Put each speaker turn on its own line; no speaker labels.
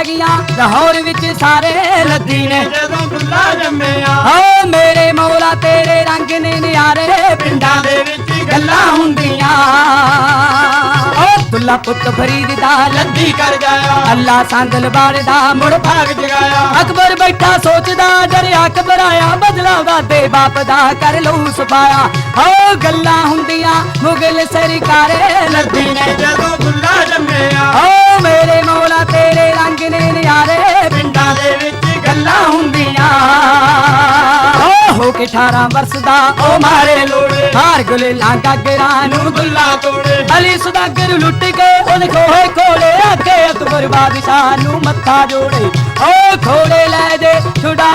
ਪੈ ਗਈਆਂ ਲਾਹੌਰ ਵਿੱਚ ਸਾਰੇ ਲੱਦੀ ਨੇ।
ਜਦੋਂ ਦੁੱਲਾ ਜੰਮਿਆ।
ਓ ਮੇਰੇ ਮੌਲਾ ਤੇਰੇ ਰੰਗ ਨੇ ਨਿਆਰੇ
ਪਿੰਡਾਂ ਦੇ ਵਿੱਚ
ਗੱਲਾਂ ਹੁੰਦੀਆਂ। ਓ ਦੁੱਲਾ ਪੁੱਤ ਫਰੀਦ ਦਾ ਲੱਦੀ
ਕਰ ਗਿਆ
ਅੱਲਾ ਸੰਦਲ ਬਾੜਦਾ ਮੁੜ
ਭਾਗ ਜਗਾਇਆ।
ਅਕਬਰ ਬੈਠਾ ਸੋਚਦਾ ਡਰਿਆ ਘਬਰਾਇਆ ਬਦਲਾਵਾ ਤੇ ਬਾਪ ਦਾ ਕਰ ਲਊ ਸੁਪਾਇਆ ਓ ਗੱਲਾਂ ਹੁੰਦੀਆਂ ਮੁਗਲ ਸਰਕਾਰੇ ਲੱਦੀ ਨੇ।
ਜਦੋਂ ਦੁੱਲਾ
18 ਵਰਸ ਦਾ ਉਹ ਮਾਰੇ
ਲੋੜੇ।
ਹਾਰ ਗੁਲੇ ਲਾਂਗਾ ਗਰਾਂ ਨੂੰ
ਨੂੰ ਤੋੜੇ।
ਅਲੀ ਸੁਦਾਗਰ ਲੁੱਟ ਕੇ ਉਹਦੇ ਖੋਏ ਕੋਲੇ ਆਕੇ ਅਕਬਰ ਬਾਦਸ਼ਾਹ ਨੂੰ ਮੱਥਾ ਜੋੜੇ। ਓ ਖੋੜੇ ਲੈ
ਦੇ
ਛੁਡਾ